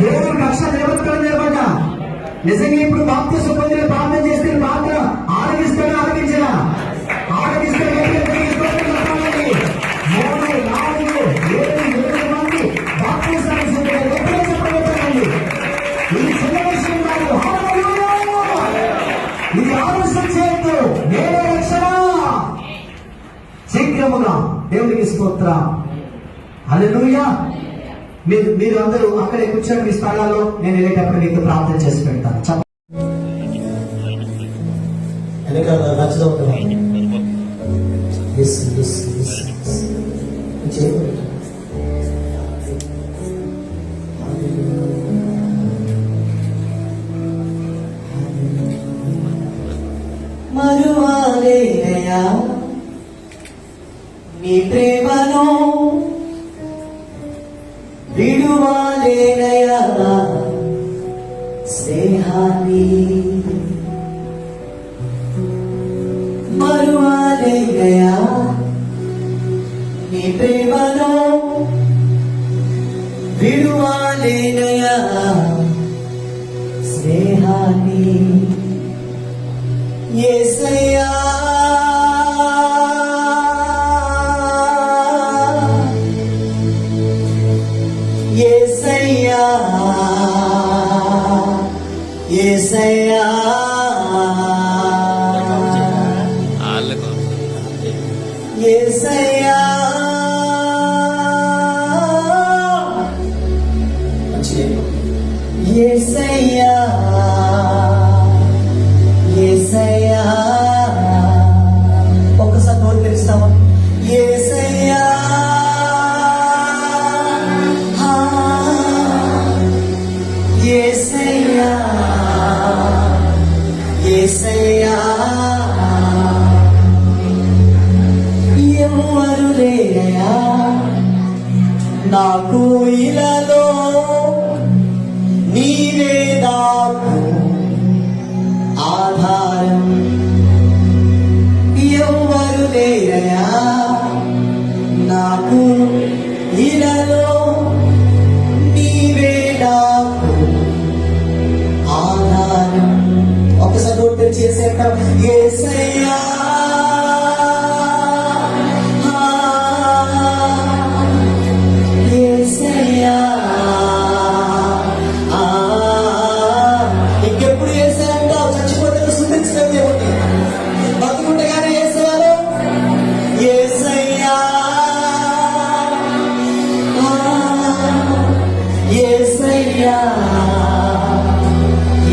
దేవుడు రక్షణ నిలబెట్టుకోవడం నిలబడ్డ. నిజంగా ఇప్పుడు భక్తి సుబ్బందిని ప్రార్థన చేస్తే మాత్రం ఆరగిస్తాడు ఆరగించరా ఆరగిస్తాడు మూడు నాలుగు ఏడు శీఘ్రముగా దేవునికి మీరు మీరు అందరూ అక్కడే కూర్చొని మీ స్థలాల్లో నేను వెళ్ళేటప్పుడు మీకు ప్రార్థన చేసి పెడతాను. మరువాలేనయా నీ ప్రేమను స్నేహాన్ని యేసయ్యా నాకు ఇలాలో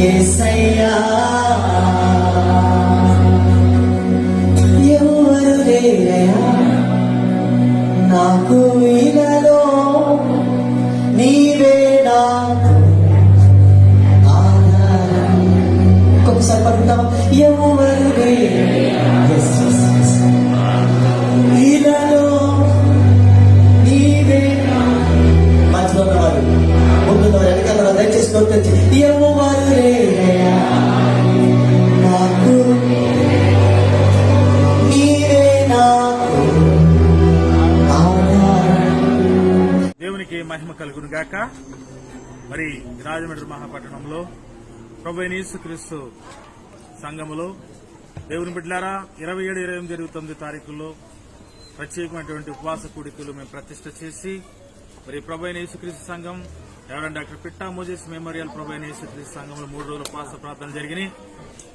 ఏసయ్యా ప్రభు క్రీస్తు సంఘములో దేవుని బిడ్డారా ఇరవై ఏడు ఇరవై ఎనిమిది ఇరవై తొమ్మిది తారీఖుల్లో ప్రత్యేకమైనటువంటి ఉపవాస కూడికలు మేము ప్రతిష్ట చేసి మరి ప్రభు యేసుక్రీస్తు సంఘం ఎవరైనా డాక్టర్ పిట్టా మోజెస్ మెమోరియల్ ప్రభు యేసుక్రీస్తు సంఘంలో మూడు రోజుల ఉపవాస ప్రార్థన జరిగినాయి.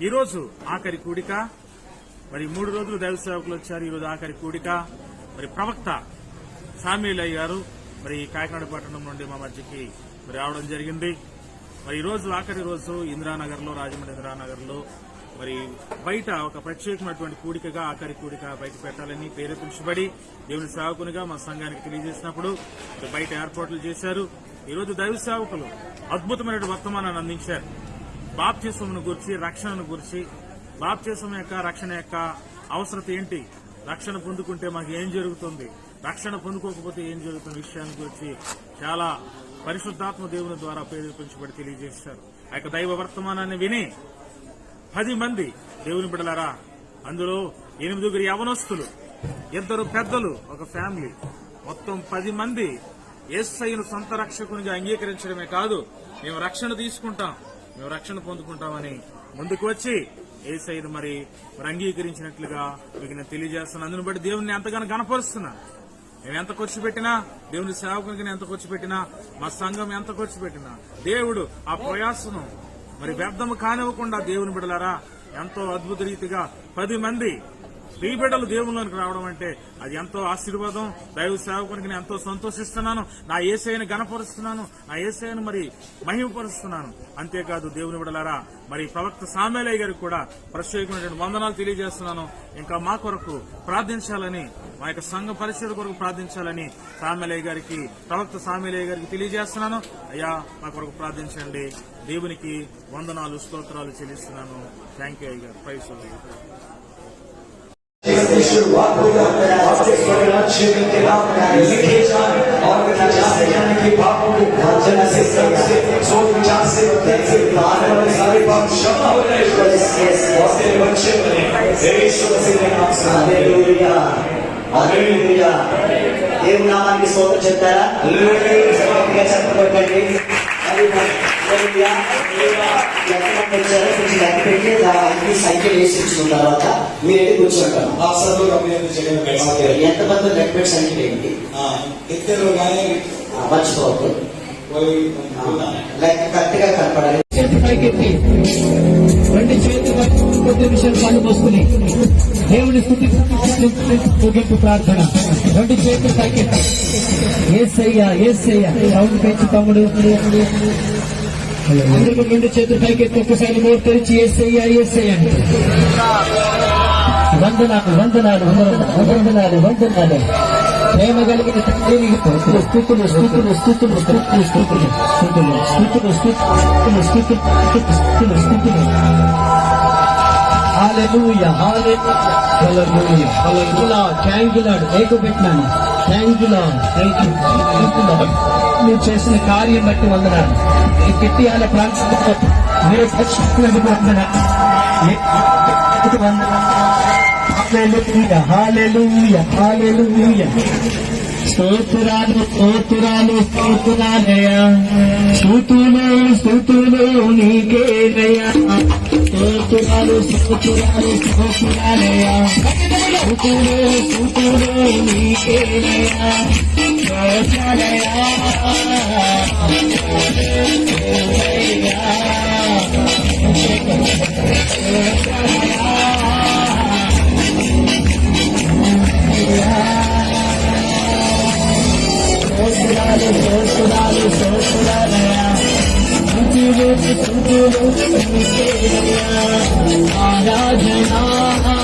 ఈ రోజు ఆఖరి కూడిక మరి మూడు రోజులు దైవ సేవకులు వచ్చారు. ఈ రోజు ఆఖరి కూడిక మరి ప్రవక్త సామీలయ్య గారు మరి కాకినాడ పట్టణం నుండి మా మధ్యకి మరి రావడం జరిగింది. మరి ఈ రోజు ఆఖరి రోజు ఇందిరానగర్లో రాజమండ్రి ఇందిరానగర్లో మరి బయట ఒక ప్రత్యేకమైనటువంటి కూడికగా ఆఖరి కూడిక బయట పెట్టాలని పేరు పిలుచుబడి దేవుని సేవకునిగా మా సంఘానికి తెలియజేసినప్పుడు బయట ఏర్పాట్లు చేశారు. ఈ రోజు దైవ సేవకులు అద్భుతమైన వర్తమానాన్ని అందించారు. బాప్తిసమును గురించి రక్షణను గురించి బాప్తిసం యొక్క రక్షణ యొక్క అవసరత ఏంటి? రక్షణ పొందుకుంటే మాకు ఏం జరుగుతుంది? రక్షణ పొందుకోకపోతే ఏం జరుగుతున్న విషయాన్ని గురించి చాలా పరిశుద్ధాత్మ దేవుని ద్వారా ప్రేరేపించబడి తెలియజేశారు. ఆ యొక్క దైవ వర్తమానాన్ని విని పది మంది దేవుని బిడలారా అందులో ఎనిమిదిగురు యవనస్తులు ఇద్దరు పెద్దలు ఒక ఫ్యామిలీ. మొత్తం పది మంది ఏసైను సొంత రక్షకునిగా అంగీకరించడమే కాదు మేము రక్షణ తీసుకుంటాం మేము రక్షణ పొందుకుంటామని ముందుకు వచ్చి ఏసైను మరి మరి అంగీకరించినట్లుగా మీకు నేను తెలియజేస్తున్నాను. అందుని బట్టి దేవుణ్ణి ఎంతగానో గనపరుస్తున్నాను మేము ఎంత ఖర్చు పెట్టినా దేవుని సేవకునికి ఎంత ఖర్చు పెట్టినా మా సంఘం ఎంత ఖర్చు పెట్టినా దేవుడు ఆ ప్రయాసను మరి వ్యర్థము కానివ్వకుండా దేవుని బిడలారా ఎంతో అద్భుత రీతిగా పది మంది స్త్రీ బిడ్డలు దేవుళ్ళలోనికి రావడం అంటే అది ఎంతో ఆశీర్వాదం. దైవ సేవకునికి నేను ఎంతో సంతోషిస్తున్నాను. నా ఏసైని గణపరుస్తున్నాను నా ఏసైని మరి మహిమపరుస్తున్నాను. అంతేకాదు దేవుని బిడలారా మరి ప్రవక్త సామేలయ్య గారికి కూడా ప్రత్యేకమైనటువంటి వందనాలు తెలియజేస్తున్నాను. ఇంకా మా కొరకు ప్రార్థించాలని మా యొక్క సంఘ పరిచయ కొరకు ప్రార్థించాలని సామేలయ్య గారికి ప్రవక్త సామేలయ్య గారికి తెలియజేస్తున్నాను అయ్యా మా కొరకు ప్రార్థించండి దేవునికి వందనాలు స్తోత్రాలు చెల్లిస్తున్నాను థ్యాంక్ యూ అయ్య గారు ప్రైస్ शुरुआत हो जाता है आपके स्वर्ग राज्य में तेरा लिखे जाए और लिखे जाने जाने के पापों को भंजन से सब से सोच विचार से दिल से आने वाले सारे पाप क्षमा हो जाए और तेरे बच्चे बने हे यीशु मसीह के नाम से హల్లెలూయా హల్లెలూయా దేవుని నామానికి స్తోత్రం చెప్తారా? చెప్పబట్టండి సైకిల్ వేసి ఇచ్చిన తర్వాత మీరైతే కూర్చుంటారు ఎంతమంది లెక్క పెట్టి సైకిల్ ఏంటి మర్చిపోవద్దు. కరెక్ట్గా కనపడాలి చేతి పైకెత్తి. రెండు చేతులు కొద్ది నిమిషాలు కళ్ళు మూసుకుని దేవుని స్థుతి ముగింపు ప్రార్థన. రెండు చేతులు పైకెత్తి. ఏసయ్యా ఏసయ్యా సౌండ్ పెంచు తమ్ముడు. అందరూ రెండు చేతులు పైకెత్తి ఒక్కసారి నోరు తెరిచి ఏసయ్యా ఏసయ్యా. వందనాలు వందనాలు వందనాలు వందనాలు. ప్రేమ కలిగిన తండ్రి స్థుతులు స్థుతులు స్థుతులు స్థుతులు స్థుతులు స్థుతులు స్థుతులు స్థుతులు స్థుతులు స్థుతులు స్థుతులు థ్యాంక్ యూ లార్డ్ ఏకో పెట్టాను thank you lord thank you thank you lord మీరు చేసిన కార్యం బట్టి వందనాలు ఈ కిట్టియాల ప్రాంతంలో మీరు ఖచ్చితంగా వందనాలు హల్లెలూయా హల్లెలూయా హల్లెలూయా స్తోత్రాలు స్తోత్రాలు స్తోత్రాలయా స్థుతులు స్థుతులు నీకేనయా స్తోత్రాలు స్తోత్రాలు స్తోత్రాలయా స్థుతులు స్థుతులు నీకేనయా స్తోత్రాలయా आराधना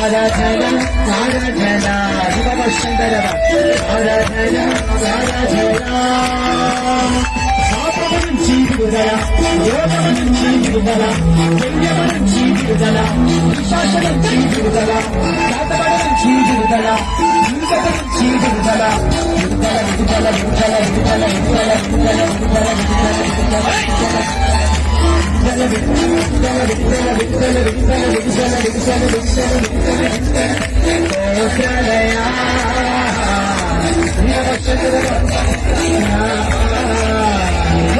ஆராதனா ஆராதனா சிவபஷ்டந்தரவா ஆராதனா ஆராதனா. నుంచి విడుదల రోగము నుంచి విడుదల దెయ్యము నుంచి విడుదల విశ్వాసం నుంచి విడుదల కాతబడ నుంచి విడుదల హింసత నుంచి విడుదల విడుదల విడుదల విడుదల విడుదల విడుదల విడుదల విడుదల విడుదల విడుదల ఆరాధన విడుదల విడుదల విడుదల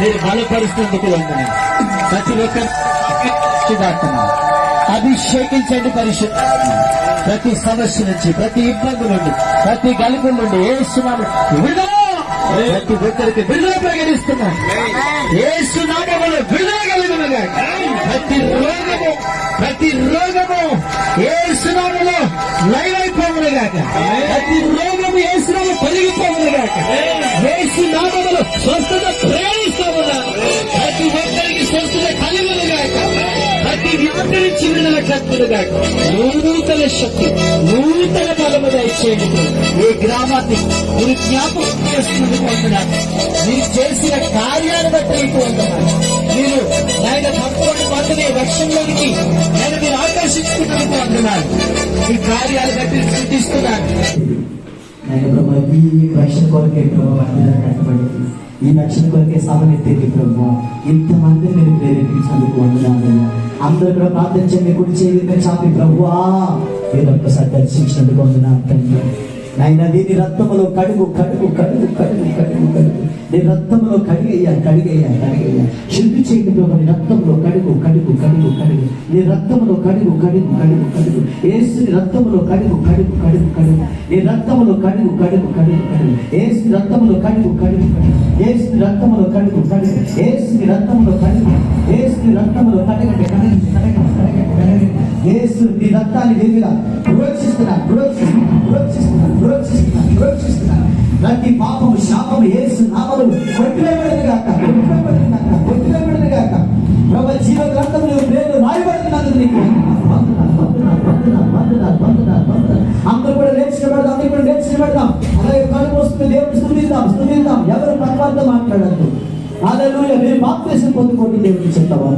నేను బలపరుస్తున్నందుకు వందనాలు. ప్రతి ఒక్కరు అభిషేకించండి పరిశుద్ధ ప్రతి సమస్య నుంచి ప్రతి ఇబ్బంది నుండి ప్రతి గలుపు నుండి సుమారు విడుదల ప్రతి ఒక్కరికి విలువ ప్రకటిస్తున్నాను ఏసు నామములు విలువ కలుగునుగా ప్రతి రోగము ప్రతి రోగము ఏసు నామలో లైవైపోవునుగా ప్రతి రోగము ఏసు నామ తొలగిపోవునుగా ఏసు నామములు స్వస్థత ప్రేమిస్తాము ప్రతి ప్రతి వ్యాధి నుంచి నూతన శక్తి నూతన బలము దయచేయండి ఈ గ్రామాన్ని మీరు జ్ఞాపకం చేస్తున్నందుకు వందనాలు మీరు చేసిన కార్యాన్ని బట్టి మీకు వందనాలు. మీరు ఆయన తప్పని మందిని రక్షణలోనికి నేను మీరు ఆకర్షించుకున్నందుకు అంటున్నాను ఈ కార్యాలు బట్టి స్థుతిస్తున్నాను. ఆయన ప్రభు ఈ రక్షణ కొరకే ప్రభు అందరం కట్టబడింది ఈ రక్షణ కొరకే సభనెత్తింది ప్రభు. ఇంతమంది మీరు ప్రేరేపించినందుకు వందనాలు. అందరూ కూడా ప్రార్థించండి కుడి చేయి చాపి ప్రభువా! మీరు ఒక్కసారి దర్శించినందుకు వందనాలు తండ్రి. ఆయన దీని రక్తములో కడుగు కడుగు కడుగు కడుగు కడుగు కడుగు నీ రక్తంలో కడిగయ్యా కడిగయ్యా కడిగయ్యా శుద్ధి చేయండి ప్రభు నీ రక్తంలో కడుగు కడుగు కడుగు కడుగు నీ రక్తంలో కడుగు కడుగు కడుగు కడుగు ఏసుని రక్తంలో కడుగు కడుగు కడుగు కడుగు నీ రక్తంలో కడుగు కడుగు కడుగు కడుగు ఏసుని రక్తంలో కడుగు కడుగు కడుగు ఏసుని రక్తంలో కడుగు కడుగు ఏసుని రక్తంలో కడుగు ఏసుని రక్తంలో కడగండి కడగండి కడగండి కడగండి కడగండి ఏసు నీ రక్తాన్ని విరిగిలా ప్రోక్షిస్తున్నా ప్రోక్షిస్తున్నా ప్రోక్షిస్తున్నా ప్రోక్షిస్తున్నా ప్రోక్షిస్తున్నా ప్రతి పాపము శాపము ఏసు నామలు కొట్టివేయబడింది కాక కొట్టివేయబడింది కాక కొట్టివేయబడింది కాక. ప్రభు జీవ గ్రంథం నువ్వు పేరు రాయబడుతున్నందుకు నీకు అందరూ కూడా నేర్చుకోబడదాం అందరూ కూడా నేర్చుకోబడదాం అలాగే కళ్ళు వస్తుంది దేవుడు స్థుతిద్దాం స్థుతిద్దాం. ఎవరు పర్వాలతో మాట్లాడద్దు. అదే మీరు బాప్తేశం పొందుకోండి దేవుడికి చెప్తావా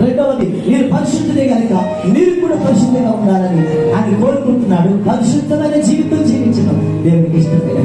రెండవది మీరు పరిశుద్ధులే కనుక మీరు కూడా పరిశుద్ధంగా ఉండాలని ఆయన కోరుకుంటున్నాడు. పరిశుద్ధమైన జీవితం జీవించడం దేవునికి ఇష్టమైన